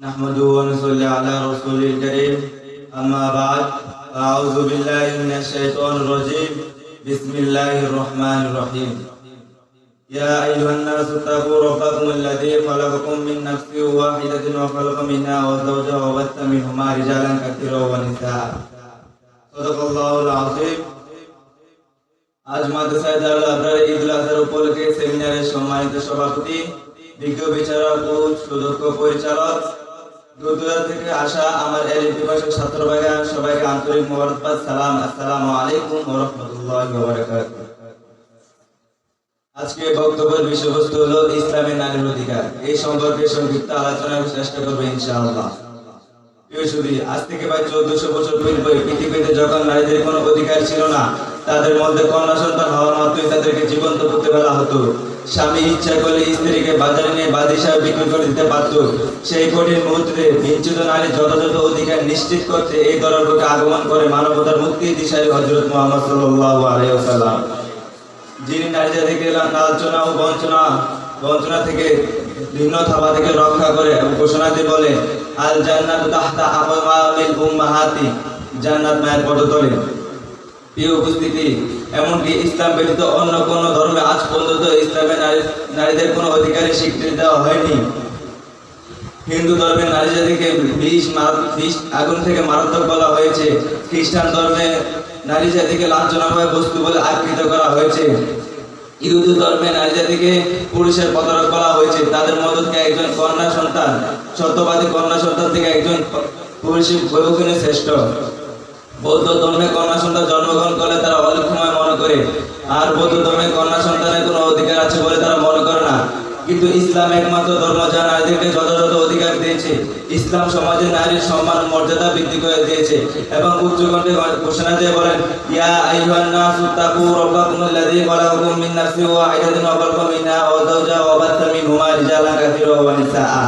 نحمده ونصلي على رسول الكريم أما بعد أعوذ بالله من الشيطان الرجيم بسم الله الرحمن الرحيم يا أيها الناس اتقوا ربكم الذي خلقكم من نفس واحدة وخلق منها وزوجها وبث منهما رجالا كثيرا ونساء صدق الله العظيم আজ মাদ্রাসায় দারুল আবরার ঈদুল আজহার উপলক্ষে সেমিনারের সম্মানিত সভাপতি বিজ্ঞ বিচারক ও সুদক্ষ পরিচালক আজ থেকে চোদ্দশো বছর পৃথিবীতে যখন নারীদের কোনো অধিকার ছিল না, তাদের মধ্যে কন্যা সন্তান হওয়ার মাত্রই তাদেরকে জীবন্ত করতে ফেলা হতো। স্বামী ইচ্ছা করলে স্ত্রীকে বাজারে নিয়ে বিক্রি করে দিতে পারত। সেই কঠিন মুহূর্তে বিচ্যুত নারী যথাযথ অধিকার নিশ্চিত করতে এই আগমন করে মানবতার হজরত মোহাম্মদ ও বঞ্চনা বঞ্চনা থেকে ভিন্ন থাবা থেকে রক্ষা করে ঘোষণা দিয়ে বলে আল জান্নাত উম্মাহাতি, জান্নাত মায়ের পদতলে। প্রিয় উপস্থিতি, এমনকি ইসলাম ব্যতীত অন্য কোন ধর্মে পর্যন্ত ইসলামে নারীদের কোনো অধিকারী স্বীকৃতি দেওয়া হয়নি। হিন্দু ধর্মে নারী জাতিকে বিষ বিষ আগুন থেকে মারাত্মক বলা হয়েছে। খ্রিস্টান ধর্মে নারী জাতিকে লাঞ্ছনাময় বস্তু বলে আখ্যিত করা হয়েছে। ইহুদি ধর্মে নারী জাতিকে পুরুষের প্রতারক বলা হয়েছে। তাদের মধ্য থেকে একজন কন্যা সন্তান, সত্যবাদী কন্যা সন্তান থেকে একজন পুরুষের বৈভূষণে শ্রেষ্ঠ। বৌদ্ধ ধর্মে কন্যা সন্তান জন্মগ্রহণ করলে তারা অলক্ষময় মনে করে। আর বৌদ্ধ ধর্মে কন্যা সন্তানের কোনো অধিকার আছে বলে তারা মনে করে না কিন্তু ইসলাম একমাত্র ধর্ম যা নারীদেরকে যথাযথ অধিকার দিয়েছে। ইসলাম সমাজে নারীর সম্মান, মর্যাদা বৃদ্ধি করে দিয়েছে এবং উচ্চ কণ্ঠে ঘোষণা দিয়ে বলেন, ইয়া খালাকাকুম মিন ওয়াহিদাতিন ওয়া মিনহা ওয়া বাথা মিনহুমা রিজালান কাসীরা ওয়া নিসাআ।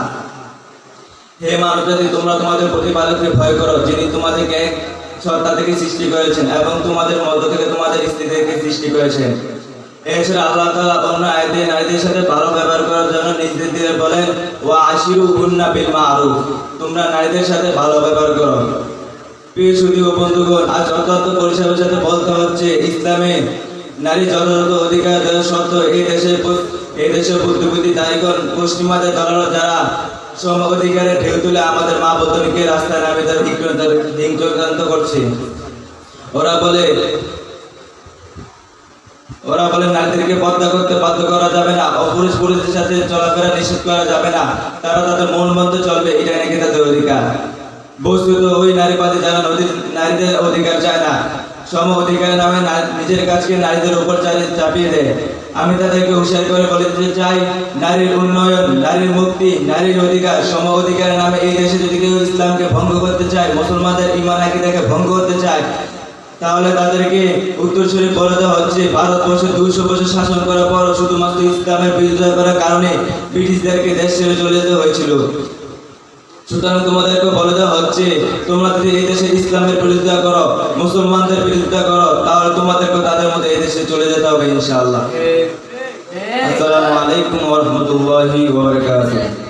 হে তোমরা তোমাদের প্রতিপালককে ভয় করো, যিনি তোমাদেরকে সত্তা থেকে সৃষ্টি করেছেন এবং তোমাদের মধ্য থেকে তোমাদের স্ত্রীদেরকে সৃষ্টি করেছেন এছাড়া আল্লাহ তাআলা অন্য আয়াতে নারীদের সাথে ভালো ব্যবহার করার জন্য নির্দেশ দিয়ে বলেন ওয়া আশিরু হুন্না বিল মারুফ তোমরা নারীদের সাথে ভালো ব্যবহার করো। প্রিয় সুধী ও বন্ধুগণ, আজ অত্যন্ত পরিষেবার সাথে বলতে হচ্ছে, ইসলামে নারী যথাযথ অধিকার দেওয়া সত্ত্বেও এই দেশে এই দেশের বুদ্ধিবুদ্ধি দায়ীগণ, পশ্চিমাদের দলাল যারা সম অধিকারে ঢেউ তুলে আমাদের মা বতনীকে রাস্তায় নামে তার করছে। ওরা বলে ওরা বলে, নারীদেরকে পর্দা করতে বাধ্য করা যাবে না, অপুরুষ পুরুষের সাথে চলাফেরা নিষেধ করা যাবে না, তারা তাদের মন মতো চলবে এটা নাকি তাদের অধিকার। বস্তুত ওই নারীবাদী যারা নারীদের অধিকার চায় না, সম অধিকার নামে নিজের কাজকে নারীদের উপর চাপিয়ে দেয়। আমি তাদেরকে হুশিয়ার করে বলে দিতে চাই, নারীর উন্নয়ন, নারীর মুক্তি, নারীর অধিকার, সম অধিকারের নামে এই দেশে যদি কেউ ইসলামকে ভঙ্গ করতে চায়, মুসলমানদের ইমান আকিদাকে ভঙ্গ করতে চায় তাহলে তাদেরকে উত্তরসূরি বলে দেওয়া হচ্ছে ভারতবর্ষে দুইশো বছর শাসন করার পর শুধুমাত্র ইসলামের বিরোধিতা করার কারণে ব্রিটিশদেরকে দেশ ছেড়ে চলে যেতে হয়েছিল। সুতরাং তোমাদেরকে বলে দেওয়া হচ্ছে তোমরা যদি এই দেশে ইসলামের বিরোধিতা করো মুসলমানদের বিরোধিতা করো তাহলে তোমাদেরকে তাদের মধ্যে এই দেশে চলে যেতে হবে ইনশাআল্লাহ। আসসালামু আলাইকুম ওয়া রাহমাতুল্লাহি ওয়া বারাকাতুহু।